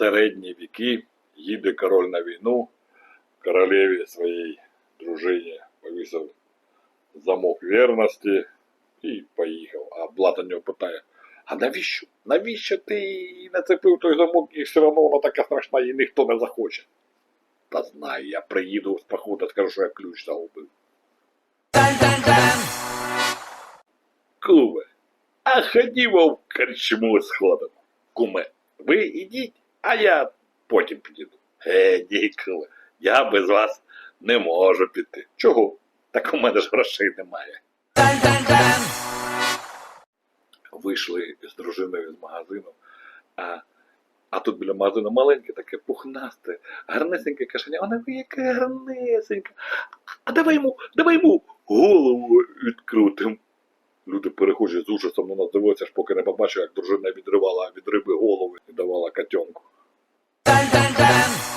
середні віки їде король на війну, королеві своїй дружині повісив замок вірності і поїхав. А Блад у нього питає, а навіщо? Навіщо ти нацепив той замок і все одно вона така страшна і ніхто не захоче? Та знаю, я приїду з походу, скажу, що я ключ загубив. Куме, а ходімо в корчму сходимо. Куме, ви ідіть, а я потім підійду. Е, ні, куме, я без вас не можу піти. Чого? Так у мене ж грошей немає. Вийшли з дружиною з магазину, а, а тут біля магазину маленьке таке пухнасте, гарнесеньке кашеня. Вона яке гарнесеньке. А давай йому, давай йому голову відкрутим. Люди переходять з ужасом на нас дивилися, аж поки не побачив, як дружина відривала від риби голову. Dun, dun, dun.